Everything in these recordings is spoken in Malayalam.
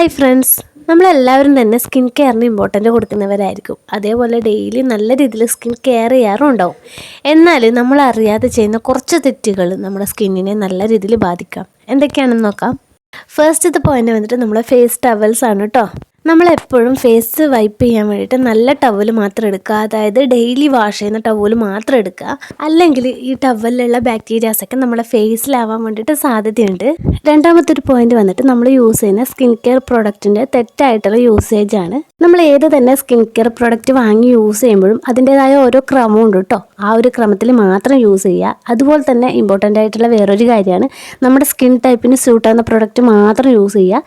ഹായ് ഫ്രണ്ട്സ് നമ്മളെല്ലാവരും തന്നെ സ്കിൻ കെയറിന് ഇമ്പോർട്ടന്റ് കൊടുക്കുന്നവരായിരിക്കും. അതേപോലെ ഡെയിലി നല്ല രീതിയിൽ സ്കിൻ കെയർ ചെയ്യാറും ഉണ്ടാവും എന്നാൽ നമ്മൾ അറിയാതെ ചെയ്യുന്ന കുറച്ച് തെറ്റുകൾ നമ്മുടെ സ്കിന്നിനെ നല്ല രീതിയിൽ ബാധിക്കാം. എന്തൊക്കെയാണെന്ന് നോക്കാം. ഫസ്റ്റ് ഫസ്റ്റത്തെ പോയിന്റ് വന്നിട്ട് നമ്മളെ ഫേസ് ടവൽസ് ആണ് കേട്ടോ നമ്മളെപ്പോഴും ഫേസ് വൈപ്പ് ചെയ്യാൻ വേണ്ടിയിട്ട് നല്ല ടവൽ മാത്രം എടുക്കുക. അതായത് ഡെയിലി വാഷ് ചെയ്യുന്ന ടവൽ മാത്രം എടുക്കുക. അല്ലെങ്കിൽ ഈ ടവലിലുള്ള ബാക്ടീരിയാസ് ഒക്കെ നമ്മുടെ ഫേസിലാവാൻ വേണ്ടിയിട്ട് സാധ്യതയുണ്ട്. രണ്ടാമത്തെ ഒരു പോയിന്റ് വന്നിട്ട് നമ്മൾ യൂസ് ചെയ്യുന്ന സ്കിൻ കെയർ പ്രൊഡക്റ്റിന്റെ തെറ്റായിട്ടുള്ള യൂസേജ് ആണ്. നമ്മൾ ഏത് തന്നെ സ്കിൻ കെയർ പ്രൊഡക്റ്റ് വാങ്ങി യൂസ് ചെയ്യുമ്പോഴും അതിന്റെതായ ഓരോ ക്രമം ഉണ്ട് കേട്ടോ ആ ഒരു ക്രമത്തിൽ മാത്രം യൂസ് ചെയ്യുക. അതുപോലെ തന്നെ ഇമ്പോർട്ടന്റ് ആയിട്ടുള്ള വേറൊരു കാര്യമാണ് നമ്മുടെ സ്കിൻ ടൈപ്പിന് സ്യൂട്ടാകുന്ന പ്രൊഡക്റ്റ് മാത്രം യൂസ് ചെയ്യുക.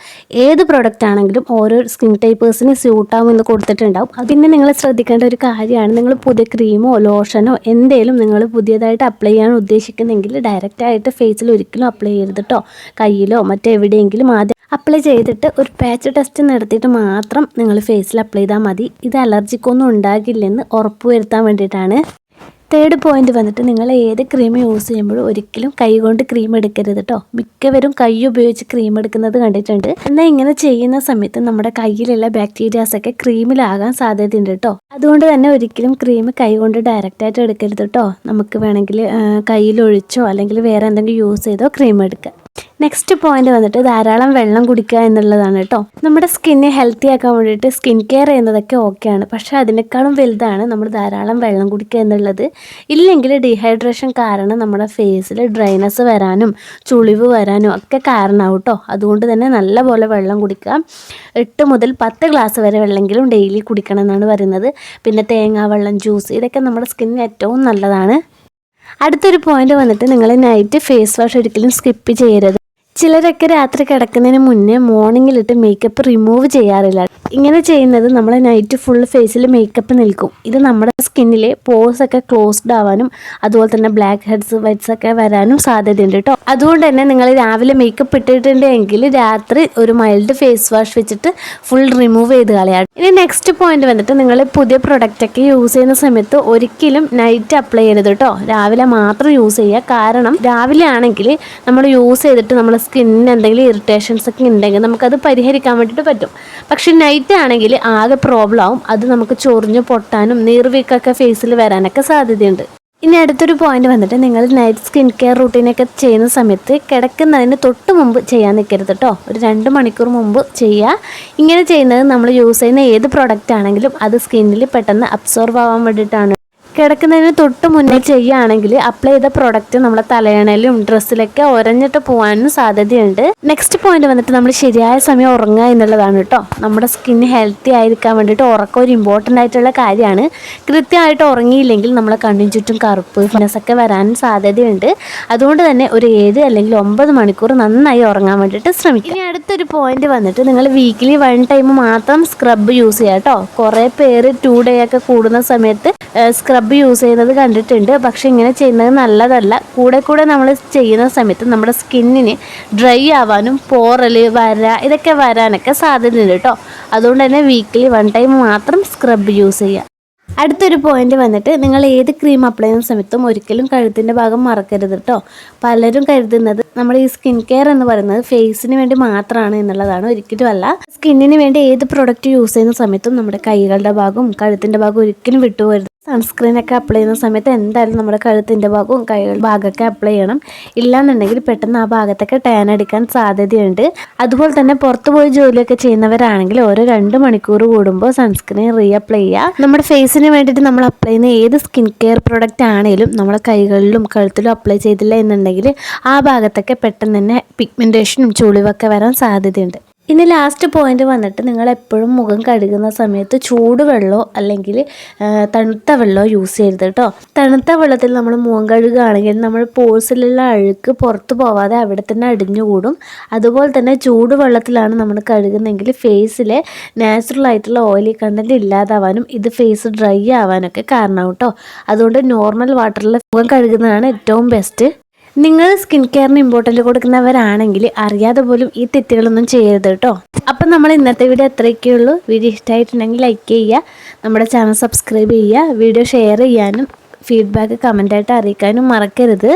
ഏത് പ്രൊഡക്റ്റ് ആണെങ്കിലും ഓരോ സ്കിൻ ടൈപ്പേഴ്സിന് സ്യൂട്ടാവും എന്ന് കൊടുത്തിട്ടുണ്ടാവും. പിന്നെ നിങ്ങൾ ശ്രദ്ധിക്കേണ്ട ഒരു കാര്യമാണ്. നിങ്ങൾ പുതിയ ക്രീമോ ലോഷനോ എന്തേലും നിങ്ങൾ പുതിയതായിട്ട് അപ്ലൈ ചെയ്യാൻ ഉദ്ദേശിക്കുന്നെങ്കിൽ ഡയറക്റ്റ് ആയിട്ട് ഫേസിൽ ഒരിക്കലും അപ്ലൈ ചെയ്യരുത് കയ്യിലോ മറ്റെവിടെയെങ്കിലും ആദ്യം അപ്ലൈ ചെയ്തിട്ട് ഒരു പാച്ച് ടെസ്റ്റ് നടത്തിയിട്ട് മാത്രം നിങ്ങൾ ഫേസിൽ അപ്ലൈ ചെയ്താൽ മതി. ഇത് അലർജിക്കൊന്നും ഉണ്ടാകില്ലെന്ന് ഉറപ്പുവരുത്താൻ വേണ്ടിയിട്ടാണ്. തേർഡ് പോയിന്റ് വന്നിട്ട് നിങ്ങൾ ഏത് ക്രീം യൂസ് ചെയ്യുമ്പോഴും ഒരിക്കലും കൈ കൊണ്ട് ക്രീം എടുക്കരുത് കേട്ടോ മിക്കവരും കൈ ഉപയോഗിച്ച് ക്രീം എടുക്കുന്നത് കണ്ടിട്ടുണ്ട്. എന്നാൽ ഇങ്ങനെ ചെയ്യുന്ന സമയത്ത് നമ്മുടെ കയ്യിലുള്ള ബാക്ടീരിയാസ് ഒക്കെ ക്രീമിലാകാൻ സാധ്യതയുണ്ട് കേട്ടോ അതുകൊണ്ട് തന്നെ ഒരിക്കലും ക്രീം കൈ കൊണ്ട് ഡയറക്റ്റ് ആയിട്ട് എടുക്കരുത് കേട്ടോ നമുക്ക് വേണമെങ്കിൽ കയ്യിലൊഴിച്ചോ അല്ലെങ്കിൽ വേറെ എന്തെങ്കിലും യൂസ് ചെയ്തോ ക്രീം എടുക്കുക. നെക്സ്റ്റ് പോയിന്റ് വന്നിട്ട് ധാരാളം വെള്ളം കുടിക്കുക എന്നുള്ളതാണ് കേട്ടോ നമ്മുടെ സ്കിന്നെ ഹെൽത്തി ആക്കാൻ വേണ്ടിയിട്ട് സ്കിൻ കെയർ ചെയ്യുന്നതൊക്കെ ഓക്കെയാണ് പക്ഷേ അതിനേക്കാളും വലുതാണ് നമ്മൾ ധാരാളം വെള്ളം കുടിക്കുക എന്നുള്ളത്. ഇല്ലെങ്കിൽ ഡീഹൈഡ്രേഷൻ കാരണം നമ്മുടെ ഫേസിൽ ഡ്രൈനസ് വരാനും ചുളിവ് വരാനും ഒക്കെ കാരണമാവും കേട്ടോ അതുകൊണ്ട് തന്നെ നല്ലപോലെ വെള്ളം കുടിക്കുക. എട്ട് മുതൽ പത്ത് ഗ്ലാസ് വരെ വെള്ളമെങ്കിലും ഡെയിലി കുടിക്കണം എന്നാണ് പറയുന്നത്. പിന്നെ തേങ്ങാ വെള്ളം ജ്യൂസ് ഇതൊക്കെ നമ്മുടെ സ്കിന്നിന് ഏറ്റവും നല്ലതാണ്. അടുത്തൊരു പോയിന്റ് വന്നിട്ട് നിങ്ങൾ നൈറ്റ് ഫേസ് വാഷ് ഒരിക്കലും സ്കിപ്പ് ചെയ്യരുത്. ചിലരൊക്കെ രാത്രി കിടക്കുന്നതിന് മുന്നേ മോർണിംഗിലിട്ട് മേക്കപ്പ് റിമൂവ് ചെയ്യാറില്ല. ഇങ്ങനെ ചെയ്യുന്നത് നമ്മളെ നൈറ്റ് ഫുൾ ഫേസിൽ മേക്കപ്പ് നിൽക്കും. ഇത് നമ്മുടെ സ്കിന്നിലെ പോസ് ഒക്കെ ക്ലോസ്ഡ് ആവാനും അതുപോലെ തന്നെ ബ്ലാക്ക് ഹെഡ്സ് വൈറ്റ്സ് ഒക്കെ വരാനും സാധ്യതയുണ്ട് കേട്ടോ അതുകൊണ്ട് തന്നെ നിങ്ങൾ രാവിലെ മേക്കപ്പ് ഇട്ടിട്ടുണ്ടെങ്കിൽ രാത്രി ഒരു മൈൽഡ് ഫേസ് വാഷ് വെച്ചിട്ട് ഫുൾ റിമൂവ് ചെയ്ത് കളയാം. ഇനി നെക്സ്റ്റ് പോയിന്റ് വന്നിട്ട് നിങ്ങൾ പുതിയ പ്രൊഡക്റ്റ് ഒക്കെ യൂസ് ചെയ്യുന്ന സമയത്ത് ഒരിക്കലും നൈറ്റ് അപ്ലൈ ചെയ്യരുത് കേട്ടോ രാവിലെ മാത്രം യൂസ് ചെയ്യുക കാരണം രാവിലെ ആണെങ്കിൽ നമ്മൾ യൂസ് ചെയ്തിട്ട് നമ്മുടെ സ്കിന്നിന് എന്തെങ്കിലും ഇറിറ്റേഷൻസ് ഒക്കെ ഉണ്ടെങ്കിൽ നമുക്കത് പരിഹരിക്കാൻ വേണ്ടിയിട്ട് പറ്റും. പക്ഷേ നൈറ്റ് ആണെങ്കിൽ ആകെ പ്രോബ്ലം ആവും. അത് നമുക്ക് ചൊറിഞ്ഞ് പൊട്ടാനും നീർവീക്കൊക്കെ ഫേസിൽ വരാനൊക്കെ സാധ്യതയുണ്ട്. ഇനി അടുത്തൊരു പോയിന്റ് വന്നിട്ട് നിങ്ങൾ നൈറ്റ് സ്കിൻ കെയർ റൂട്ടീനൊക്കെ ചെയ്യുന്ന സമയത്ത് കിടക്കുന്നതിന് തൊട്ട് മുമ്പ് ചെയ്യാൻ നിൽക്കരുത് കേട്ടോ ഒരു രണ്ട് മണിക്കൂർ മുമ്പ് ചെയ്യുക ഇങ്ങനെ ചെയ്യുന്നത് നമ്മൾ യൂസ് ചെയ്യുന്ന ഏത് പ്രോഡക്റ്റ് ആണെങ്കിലും അത് സ്കിന്നിൽ പെട്ടെന്ന് അബ്സോർവ് ആവാൻ വേണ്ടിയിട്ടാണ്. കിടക്കുന്നതിന് തൊട്ട് മുന്നേ ചെയ്യുകയാണെങ്കിൽ അപ്ലൈ ചെയ്ത പ്രോഡക്റ്റ് നമ്മുടെ തലയണയിലും ഡ്രസ്സിലൊക്കെ ഒരഞ്ഞിട്ട് പോകാനും സാധ്യതയുണ്ട്. നെക്സ്റ്റ് പോയിന്റ് വന്നിട്ട് നമ്മൾ ശരിയായ സമയം ഉറങ്ങുക എന്നുള്ളതാണ് കേട്ടോ. നമ്മുടെ സ്കിൻ ഹെൽത്തി ആയിരിക്കാൻ വേണ്ടിയിട്ട് ഉറക്കം ഒരു ഇമ്പോർട്ടന്റ് ആയിട്ടുള്ള കാര്യമാണ്. കൃത്യമായിട്ട് ഉറങ്ങിയില്ലെങ്കിൽ നമ്മളെ കണ്ണിന് ചുറ്റും കറുപ്പ് ഫിനസൊക്കെ വരാനും സാധ്യതയുണ്ട്. അതുകൊണ്ട് തന്നെ ഒരു ഏഴ് അല്ലെങ്കിൽ ഒമ്പത് മണിക്കൂർ നന്നായി ഉറങ്ങാൻ വേണ്ടിയിട്ട് ശ്രമിക്കുക. ഇനി അടുത്തൊരു പോയിന്റ് വന്നിട്ട് നിങ്ങൾ വീക്കിലി വൺ ടൈം മാത്രം സ്ക്രബ് യൂസ് ചെയ്യുക കേട്ടോ. കുറേ പേര് ടു ഡേ ഒക്കെ കൂടുന്ന സമയത്ത് സ്ക്രബ് യൂസ് ചെയ്യുന്നത് കണ്ടിട്ടുണ്ട്. പക്ഷെ ഇങ്ങനെ ചെയ്യുന്നത് നല്ലതല്ല. കൂടെ കൂടെ നമ്മൾ ചെയ്യുന്ന സമയത്ത് നമ്മുടെ സ്കിന്നിന് ഡ്രൈ ആവാനും പോറൽ വര ഇതൊക്കെ വരാനൊക്കെ സാധ്യതയുണ്ട് കേട്ടോ അതുകൊണ്ട് തന്നെ വീക്കിലി വൺ ടൈം മാത്രം സ്ക്രബ് യൂസ് ചെയ്യുക അടുത്തൊരു പോയിന്റ് വന്നിട്ട് നിങ്ങൾ ഏത് ക്രീം അപ്ലൈ ചെയ്യുന്ന സമയത്തും ഒരിക്കലും കഴുത്തിന്റെ ഭാഗം മറക്കരുത് കേട്ടോ പലരും കരുതുന്നത് നമ്മൾ ഈ സ്കിൻ കെയർ എന്ന് പറയുന്നത് ഫേസിന് വേണ്ടി മാത്രമാണ് എന്നുള്ളതാണ്. ഒരിക്കലും അല്ല. സ്കിന്നിന് വേണ്ടി ഏത് പ്രൊഡക്റ്റ് യൂസ് ചെയ്യുന്ന സമയത്തും നമ്മുടെ കൈകളുടെ ഭാഗവും കഴുത്തിന്റെ ഭാഗവും ഒരിക്കലും വിട്ടുപോകരുത് സൺസ്ക്രീൻ ഒക്കെ അപ്ലൈ ചെയ്യുന്ന സമയത്ത് എന്തായാലും നമ്മുടെ കഴുത്തിന്റെ ഭാഗവും കൈ ഭാഗമൊക്കെ അപ്ലൈ ചെയ്യണം. ഇല്ലാന്നുണ്ടെങ്കിൽ പെട്ടെന്ന് ആ ഭാഗത്തൊക്കെ ടാൻ അടിക്കാൻ സാധ്യതയുണ്ട്. അതുപോലെ തന്നെ പുറത്തു പോയി ജോലിയൊക്കെ ചെയ്യുന്നവരാണെങ്കിൽ ഓരോ രണ്ട് മണിക്കൂർ കൂടുമ്പോൾ സൺസ്ക്രീൻ റീ അപ്ലൈ ചെയ്യുക. നമ്മുടെ ഫേസിന് വേണ്ടിയിട്ട് നമ്മൾ അപ്ലൈ ചെയ്യുന്ന ഏത് സ്കിൻ കെയർ പ്രോഡക്റ്റ് ആണെങ്കിലും നമ്മുടെ കൈകളിലും കഴുത്തിലും അപ്ലൈ ചെയ്തില്ല എന്നുണ്ടെങ്കിൽ ആ ഭാഗത്തൊക്കെ പെട്ടെന്ന് തന്നെ പിഗ്മെന്റേഷനും ചുളിവൊക്കെ വരാൻ സാധ്യതയുണ്ട്. ഇനി ലാസ്റ്റ് പോയിന്റ് വന്നിട്ട് നിങ്ങൾ എപ്പോഴും മുഖം കഴുകുന്ന സമയത്ത് ചൂടുവെള്ളമോ അല്ലെങ്കിൽ തണുത്ത വെള്ളമോ യൂസ് ചെയ്യരുത് കേട്ടോ തണുത്ത വെള്ളത്തിൽ നമ്മൾ മുഖം കഴുകുകയാണെങ്കിൽ നമ്മൾ പോഴ്സിലുള്ള അഴുക്ക് പുറത്ത് പോവാതെ അവിടെ തന്നെ അടിഞ്ഞുകൂടും. അതുപോലെ തന്നെ ചൂടുവെള്ളത്തിലാണ് നമ്മൾ കഴുകുന്നതെങ്കിൽ ഫേസിലെ നാച്ചുറൽ ആയിട്ടുള്ള ഓയിലി കണ്ടന്റ് ഇല്ലാതാവാനും ഇത് ഫേസ് ഡ്രൈ ആവാനൊക്കെ കാരണമാവും കേട്ടോ അതുകൊണ്ട് നോർമൽ വാട്ടറിൽ മുഖം കഴുകുന്നതാണ് ഏറ്റവും ബെസ്റ്റ് നിങ്ങൾ സ്കിൻ കെയറിന് ഇമ്പോർട്ടന്റ് കൊടുക്കുന്നവരാണെങ്കിൽ അറിയാതെ പോലും ഈ തെറ്റുകളൊന്നും ചെയ്യരുത് കേട്ടോ. അപ്പം നമ്മൾ ഇന്നത്തെ വീഡിയോ അത്രയൊക്കെ ഉള്ളൂ. വീഡിയോ ഇഷ്ടമായിട്ടുണ്ടെങ്കിൽ ലൈക്ക് ചെയ്യുക നമ്മുടെ ചാനൽ സബ്സ്ക്രൈബ് ചെയ്യുക വീഡിയോ ഷെയർ ചെയ്യാനും ഫീഡ്ബാക്ക് കമന്റായിട്ട് അറിയിക്കാനും മറക്കരുത്.